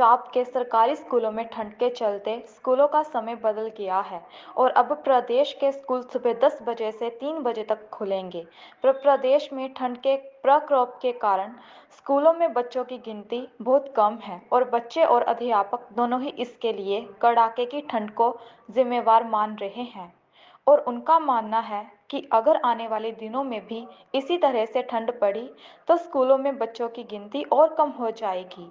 पंजाब के सरकारी स्कूलों में ठंड के चलते स्कूलों का समय बदल गया है और अब प्रदेश के स्कूल सुबह 10 बजे से 3 बजे तक खुलेंगे। पर, प्रदेश में ठंड के प्रकोप के कारण स्कूलों में बच्चों की गिनती बहुत कम है और बच्चे और अध्यापक दोनों ही इसके लिए कड़ाके की ठंड को जिम्मेवार मान रहे हैं। और उनका मानना है कि अगर आने वाले दिनों में भी इसी तरह से ठंड पड़ी तो स्कूलों में बच्चों की गिनती और कम हो जाएगी।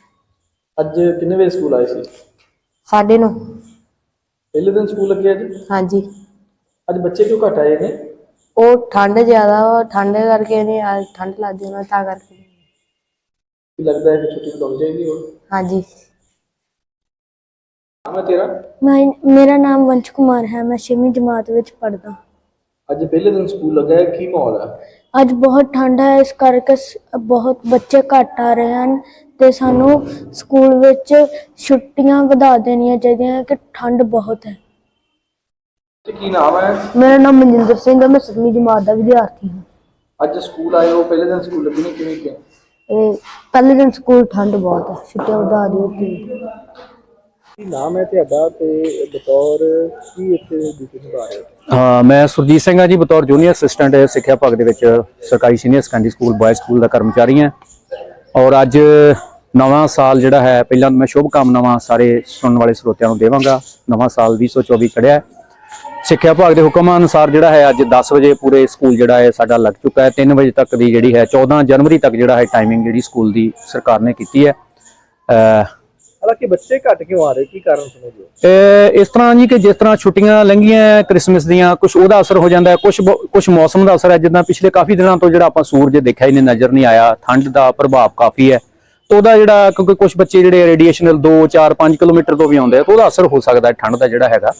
ਅੱਜ ਕਿੰਨੇ ਵਜੇ ਸਕੂਲ ਆਏ ਸੀ? ਸਾਡੇ ਨੂੰ। ਪਹਿਲੇ ਦਿਨ ਸਕੂਲ ਲੱਗੇ ਅੱਜ ਹਾਂਜੀ। ਅੱਜ ਬੱਚੇ ਕਿਉਂ ਘੱਟ ਆਏ ਨੇ? ਉਹ ਠੰਡ ਜ਼ਿਆਦਾ ਵਾ ਠੰਡ ਕਰਕੇ ਨਹੀਂ ਆ ਠੰਡ ਲੱਗਦੀ ਉਹਨਾਂ ਤਾਂ ਕਰਕੇ। ਕੀ ਲੱਗਦਾ ਹੈ ਕਿ ਛੁੱਟੀ ਵਧਾਉਣੀ ਚਾਹੀਦੀ ਹੋਰ? ਹਾਂਜੀ। ਨਾਮ ਹੈ ਤੇਰਾ? ਮੈਂ ਮੇਰਾ ਨਾਮ ਵੰਸ਼ ਕੁਮਾਰ ਹੈ ਮੈਂ ਛੇਵੀਂ ਜਮਾਤ ਵਿੱਚ ਪੜ੍ਹਦਾ। ਅੱਜ ਪਹਿਲੇ ਦਿਨ ਸਕੂਲ ਲੱਗਾ ਹੈ ਕੀ ਮਾਹੌਲ ਹੈ? ਅੱਜ ਬਹੁਤ ਠੰਡ ਹੈ ਇਸ ਕਰਕੇ ਸ- ਬਹੁਤ ਬੱਚੇ ਘੱਟ ਆ ਰਹੇ ਹਨ ਤੇ ਸਾਨੂੰ ਸਕੂਲ ਵਿੱਚ ਛੁੱਟੀਆਂ ਵਧਾ ਦੇਣੀਆਂ ਚਾਹੀਦੀਆਂ ਕਿ ਠੰਡ ਬਹੁਤ ਹੈ। ਤੇ ਕੀ ਨਾਮ ਹੈ? ਮੇਰਾ ਨਾਮ ਮਨਜਿੰਦਰ ਸਿੰਘ ਹੈ ਮੈਂ 7ਵੀਂ ਜਮਾਤ ਦਾ ਵਿਦਿਆਰਥੀ ਹਾਂ। ਅੱਜ ਸਕੂਲ ਆਏ ਹੋ ਪਹਿਲੇ ਦਿਨ ਸਕੂਲ ਲੱਗੇ ਨੇ ਕਿਵੇਂ ਕਿ ਇਹ ਪਹਿਲੇ ਦਿਨ ਸਕੂਲ ਠੰਡ ਬਹੁਤ ਹੈ ਛੁੱਟੀਆਂ ਵਧਾ ਦਿੱਤੀ ਕੀ ਨਾਮ ਹੈ ਤੁਹਾਡਾ ਤੇ ਬਤੌਰ ਕੀ ਇੱਥੇ ਡਿਊਟੀ ਨਿਭਾ ਰਹੇ ਹੋ? ਹਾਂ, ਮੈਂ ਸੁਰਜੀਤ ਸਿੰਘ ਹਾਂ ਜੀ, ਬਤੌਰ ਜੂਨੀਅਰ ਅਸਿਸਟੈਂਟ ਸਿੱਖਿਆ ਵਿਭਾਗ ਦੇ ਵਿੱਚ ਸਰਕਾਰੀ senior secondary school boys school ਦਾ ਕਰਮਚਾਰੀ ਹਾਂ। ਔਰ ਅੱਜ ਨਵਾਂ ਸਾਲ ਜਿਹੜਾ ਹੈ, ਪਹਿਲਾਂ ਮੈਂ ਸ਼ੁਭ ਕਾਮਨਾਵਾਂ ਸਾਰੇ ਸੁਣਨ ਵਾਲੇ ਸਰੋਤਿਆਂ ਨੂੰ ਦੇਵਾਂਗਾ। ਨਵਾਂ ਸਾਲ 2024 ਚੜਿਆ ਹੈ। ਸਿੱਖਿਆ ਵਿਭਾਗ ਦੇ ਹੁਕਮਾਂ ਅਨੁਸਾਰ ਜਿਹੜਾ ਹੈ, ਅੱਜ 10 ਵਜੇ ਪੂਰੇ ਸਕੂਲ ਜਿਹੜਾ ਹੈ, ਸਾਡਾ ਲੱਗ ਚੁੱਕਾ ਹੈ। 3 ਵਜੇ ਤੱਕ ਦੀ ਜਿਹੜੀ ਹੈ 14 ਜਨਵਰੀ ਤੱਕ ਜਿਹੜਾ ਹੈ ਟਾਈਮਿੰਗ ਜਿਹੜੀ ਸਕੂਲ ਦੀ ਸਰਕਾਰ ਨੇ ਕੀਤੀ ਹੈ। ਅਹ ਹਾਲਾਂਕਿ ਬੱਚੇ ਘੱਟ ਕਿਉਂ ਆ ਰਹੇ? ਕੀ ਕਾਰਨ ਸਮਝਦੇ ਹੋ ਇਸ ਤਰ੍ਹਾਂ ਜੀ ਕਿ ਜਿਸ ਤਰ੍ਹਾਂ ਛੁੱਟੀਆਂ ਲੰਘੀਆਂ ਕ੍ਰਿਸਮਸ ਦੀਆਂ ਕੁਝ ਉਹਦਾ ਅਸਰ ਹੋ ਜਾਂਦਾ ਕੁਝ ਕੁਝ ਮੌਸਮ ਦਾ ਅਸਰ ਹੈ। ਜਿੱਦਾਂ ਪਿਛਲੇ ਕਾਫੀ ਦਿਨਾਂ ਤੋਂ ਜਿਹੜਾ ਆਪਾਂ ਸੂਰਜ ਦੇਖਿਆ ਹੀ ਨਹੀਂ, ਨਜ਼ਰ ਨਹੀਂ ਆਇਆ। ਠੰਡ ਦਾ ਪ੍ਰਭਾਵ ਕਾਫੀ ਹੈ। ਉਹਦਾ ਜਿਹੜਾ ਕਿਉਂਕਿ ਕੁਝ ਬੱਚੇ ਜਿਹੜੇ ਰੇਡੀਏਸ਼ਨਲ 2 4 5 ਕਿਲੋਮੀਟਰ ਤੋਂ ਵੀ ਆਉਂਦੇ ਆ, ਤਾਂ ਉਹਦਾ ਅਸਰ ਹੋ ਸਕਦਾ ਠੰਡ ਦਾ ਜਿਹੜਾ ਹੈਗਾ।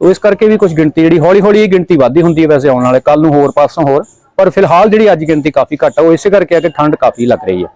ਤੋ ਇਸ ਕਰਕੇ ਵੀ ਕੁਝ ਗਿਣਤੀ ਜਿਹੜੀ ਹੌਲੀ ਹੌਲੀ ਇਹ ਗਿਣਤੀ ਵੱਧਦੀ ਹੁੰਦੀ ਹੈ ਵੈਸੇ ਆਉਣ ਵਾਲੇ ਕੱਲ ਨੂੰ ਹੋਰ ਪਾਸੋਂ ਹੋਰ। ਪਰ ਫਿਲਹਾਲ ਜਿਹੜੀ ਅੱਜ ਗਿਣਤੀ ਕਾਫੀ ਘੱਟ ਆ, ਉਹ ਇਸੇ ਕਰਕੇ ਆ ਕਿ ਠੰਡ ਕਾਫੀ ਲੱਗ ਰਹੀ ਹੈ।